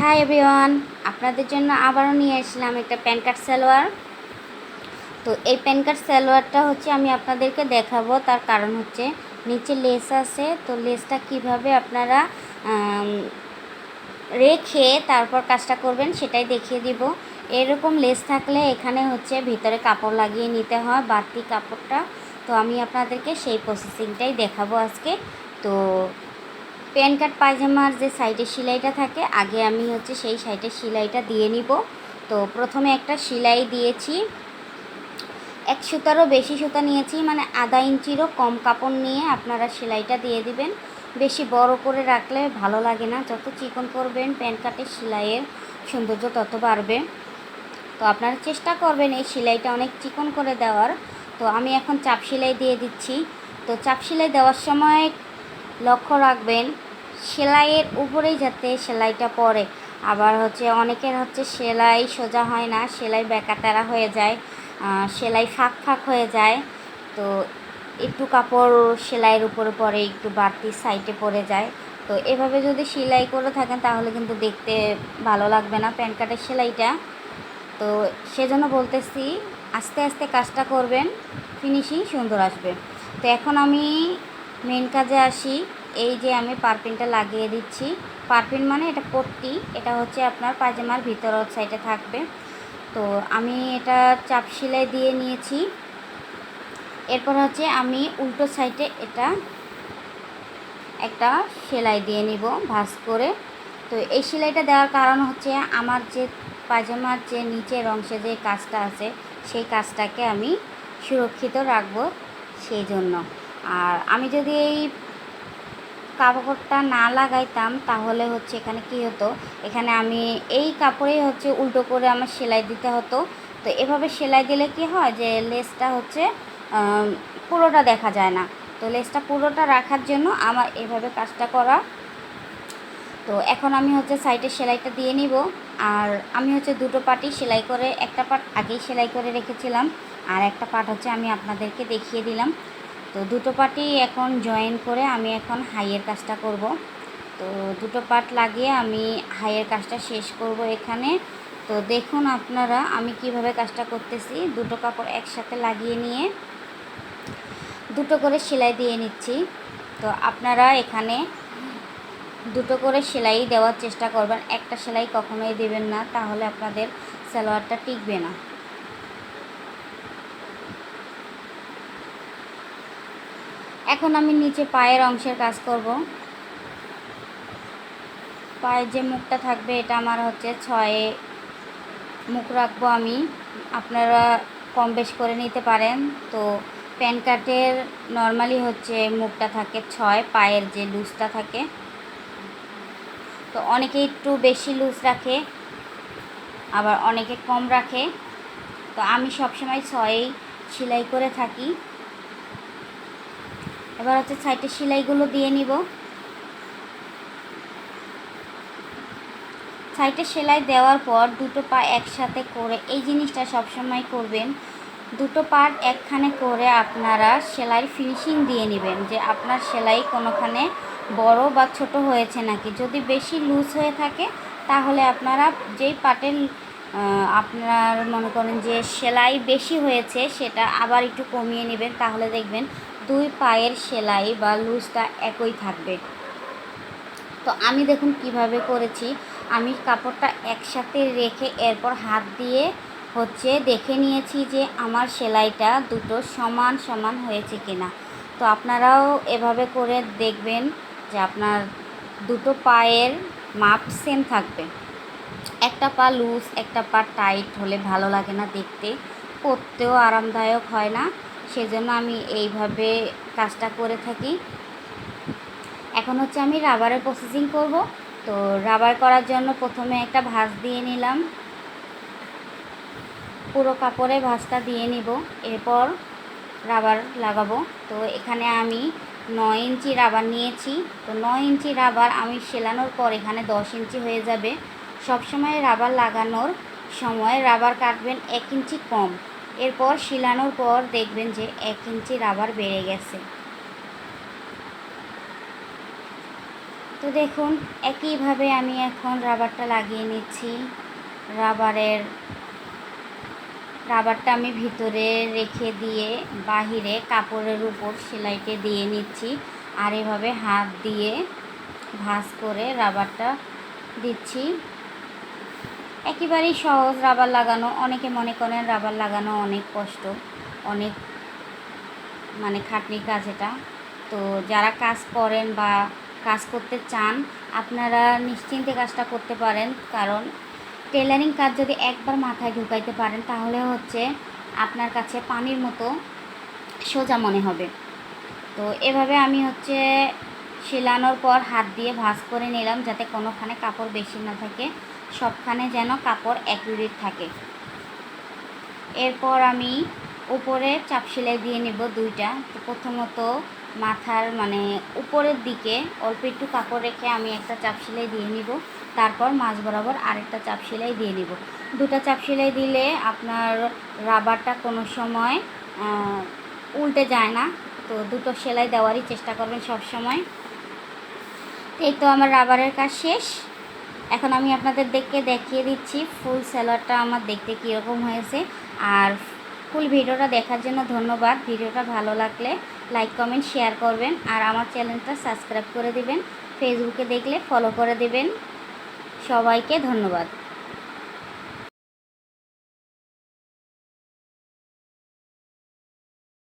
Hi everyone আপনাদের জন্য আবারও নিয়ে আসলাম একটা প্যান কার্ড সালোয়ার। তো এই প্যান কার্ড সালোয়ারটা হচ্ছে আমি আপনাদেরকে দেখাবো। তার কারণ হচ্ছে নিচে লেস আছে। তো লেসটা কীভাবে আপনারা রেখে তারপর কাজটা করবেন সেটাই দেখিয়ে দিব। এরকম লেস থাকলে এখানে হচ্ছে ভিতরে কাপড় লাগিয়ে নিতে হয়, বাড়তি কাপড়টা। তো আমি আপনাদেরকে সেই প্রসেসিংটাই দেখাবো আজকে। তো প্যান কার্ড পায়জামার যে সাইডে সেলাইটা থাকে, আগে আমি হচ্ছে সেই সাইডে সেলাইটা দিয়ে নিব। তো প্রথমে একটা সেলাই দিয়েছি। এক সুতারও বেশি সুতা নিয়েছি মানে আধা ইঞ্চিরও কম কাপড় নিয়ে আপনারা সেলাইটা দিয়ে দিবেন। বেশি বড় করে রাখলে ভালো লাগে না, যত চিকন করবেন প্যান কার্টের সেলাইয়ের সৌন্দর্য তত বাড়বে। তো আপনারা চেষ্টা করবেন এই সেলাইটা অনেক চিকন করে দেওয়ার। তো আমি এখন চাপ সেলাই দিয়ে দিচ্ছি। তো চাপ সেলাই দেওয়ার সময় লক্ষ্য রাখবেন সেলাইয়ের উপরেই যাতে সেলাইটা পড়ে। আবার হচ্ছে অনেকের হচ্ছে সেলাই সোজা হয় না, সেলাই বেকাতারা হয়ে যায় সেলাই ফাঁক ফাঁক হয়ে যায়। তো একটু কাপড় সেলাইয়ের উপরে পরে একটু বাড়তি সাইডে পড়ে যায়। তো এভাবে যদি সেলাই করে থাকেন তাহলে কিন্তু দেখতে ভালো লাগবে না প্যান কার্ডের সেলাইটা। তো সেজন্য বলতেছি, আস্তে আস্তে কাজটা করবেন ফিনিশিং সুন্দর আসবে। তো এখন আমি মেন কাজে আসি। এই যে আমি পারপিনটা লাগিয়ে দিচ্ছি। পারপিন মানে এটা পট্টি, এটা হচ্ছে আপনার পায়জামার ভিতর সাইডে থাকবে। তো আমি এটা চাপ সেলাই দিয়ে নিয়েছি। এরপর হচ্ছে আমি উল্টো সাইডে এটা একটা সেলাই দিয়ে নিব ভাঁজ করে। তো এই সেলাইটা দেওয়ার কারণ হচ্ছে আমার যে পায়জামার যে নিচের অংশে যে কাজটা আছে, সেই কাজটাকে আমি সুরক্ষিত রাখব সেই জন্য আর আমি যদি এই কাপড়টা না লাগাইতাম, তাহলে হচ্ছে এখানে কি হতো? এখানে আমি এই কাপড়েই হচ্ছে উল্টো করে আমার সেলাই দিতে হতো। তো এভাবে সেলাই দিলে কি হয় যে, লেসটা হচ্ছে পুরোটা দেখা যায় না। তো লেসটা পুরোটা রাখার জন্য আমার এভাবে কাজটা করা। তো এখন আমি হচ্ছে সাইডে সেলাইটা দিয়ে নিব। আর আমি হচ্ছে দুটো পার্টি সেলাই করে, একটা পার্ট আগেই সেলাই করে রেখেছিলাম। আর একটা পার্ট হচ্ছে আমি আপনাদেরকে দেখিয়ে দিলাম। তো দুটো পার্টি এখন জয়েন করে আমি এখন হাইয়ের কাজটা করব। তো দুটো পার্ট লাগিয়ে আমি হাইয়ের কাজটা শেষ করব এখানে। তো দেখুন আপনারা আমি কীভাবে কাজটা করতেছি। দুটো কাপড় একসাথে লাগিয়ে নিয়ে দুটো করে সেলাই দিয়ে নিচ্ছি। তো আপনারা এখানে দুটো করে সেলাই দেওয়ার চেষ্টা করবেন। একটা সেলাই কখনোই দেবেন না, তাহলে আপনাদের সালোয়ারটা টিকবে না। এখন আমি নিচে পায়ের অংশের কাজ করব। পায়ের যে মুখটা থাকবে, এটা আমার হচ্ছে ছয়ে মুখ রাখব আমি। আপনারা কম বেশ করে নিতে পারেন। তো প্যান কার্টের নর্মালি হচ্ছে মুখটা থাকে ছয়, পায়ের যে লুজটা থাকে। তো অনেকে একটু বেশি লুজ রাখে, আবার অনেকে কম রাখে। তো আমি সবসময় ছয়েই সেলাই করে থাকি। এবার হচ্ছে সাইডে সেলাইগুলো দিয়ে নিব। সাইডে সেলাই দেওয়ার পর দুটো পা একসাথে করে এই জিনিসটা সবসময় করবেন। দুটো পার্ট একখানে করে আপনারা সেলাই ফিনিশিং দিয়ে নেবেন যে আপনার সেলাই কোনোখানে বড় বা ছোট হয়েছে নাকি। যদি বেশি লুজ হয়ে থাকে তাহলে আপনারা যেই পার্টের আপনার মনে করেন যে সেলাই বেশি হয়েছে সেটা আবার একটু কমিয়ে নেবেন। তাহলে দেখবেন দুই পায়ের সেলাই বা লুজটা একই থাকবে। তো আমি দেখুন কীভাবে করেছি। আমি কাপড়টা একসাথে রেখে এরপর হাত দিয়ে হচ্ছে দেখে নিয়েছি যে আমার সেলাইটা দুটো সমান সমান হয়েছে কিনা। তো আপনারাও এভাবে করে দেখবেন যে আপনার দুটো পায়ের মাপ সেম থাকবে। একটা পা লুজ, একটা পা টাইট হলে ভালো লাগে না দেখতে। পরতেও আরামদায়ক হয় না। সেজন্য আমি এইভাবে কাজটা করে থাকি। এখন হচ্ছে আমি রাবারের প্রসেসিং করব। তো রাবার করার জন্য প্রথমে একটা ভাঁজ দিয়ে নিলাম। পুরো কাপড়ে ভাঁজটা দিয়ে নিব। এরপর রাবার লাগাবো। তো এখানে আমি নয় ইঞ্চি রাবার নিয়েছি। তো নয় ইঞ্চি রাবার আমি সেলানোর পর এখানে দশ ইঞ্চি হয়ে যাবে। সবসময় রাবার লাগানোর সময় রাবার কাটবেন এক ইঞ্চি কম। এরপর শিলানোর পর দেখবেন যে এক ইঞ্চি রাবার বেড়ে গেছে। তো দেখুন, একইভাবে আমি এখন রাবারটা লাগিয়ে নিচ্ছি। রাবারের, রাবারটা আমি ভিতরে রেখে দিয়ে বাহিরে কাপড়ের উপর সেলাইতে দিয়ে নিচ্ছি আর এভাবে হাত দিয়ে ভাঁজ করে রাবারটা দিচ্ছি। একেবারেই সহজ রাবার লাগানো, অনেকে মনে করেন রাবার লাগানো অনেক কষ্ট, অনেক মানে খাটনি কাজ এটা। তো যারা কাজ করেন বা কাজ করতে চান, আপনারা নিশ্চিন্তে কাজটা করতে পারেন। কারণ টেলারিং কাজ যদি একবার মাথায় ঢুকাইতে পারেন, তাহলে হচ্ছে আপনার কাছে পানির মতো সোজা মনে হবে। তো এভাবে আমি হচ্ছে সেলানোর পর হাত দিয়ে ভাঁজ করে নিলাম, যাতে কোনোখানে কাপড় বেশি না থাকে। সবখানে যেন কাপড় অ্যাকুরেট থাকে। এরপর আমি উপরে চাপ সেলাই দিয়ে নেব দুইটা। তো প্রথমত মাথার মানে উপরের দিকে অল্প একটু কাপড় রেখে আমি একটা চাপ সেলাই দিয়ে নিব। তারপর মাঝ বরাবর আরেকটা চাপ সেলাই দিয়ে নিব। দুটো চাপ সেলাই দিলে আপনার রাবারটা কোনো সময় উল্টে যায় না। তো দুটো সেলাই দেওয়ারই চেষ্টা করবেন সব সময় এই তো আমার রাবারের কাজ শেষ। এখন আমি আপনাদের দেখে দেখিয়ে দিচ্ছি ফুল স্যালাডটা আমার দেখতে কীরকম হয়েছে। আর ফুল ভিডিওটা দেখার জন্য ধন্যবাদ। ভিডিওটা ভালো লাগলে লাইক, কমেন্ট, শেয়ার করবেন আর আমার চ্যানেলটা সাবস্ক্রাইব করে দিবেন। ফেসবুকে দেখলে ফলো করে দেবেন। সবাইকে ধন্যবাদ।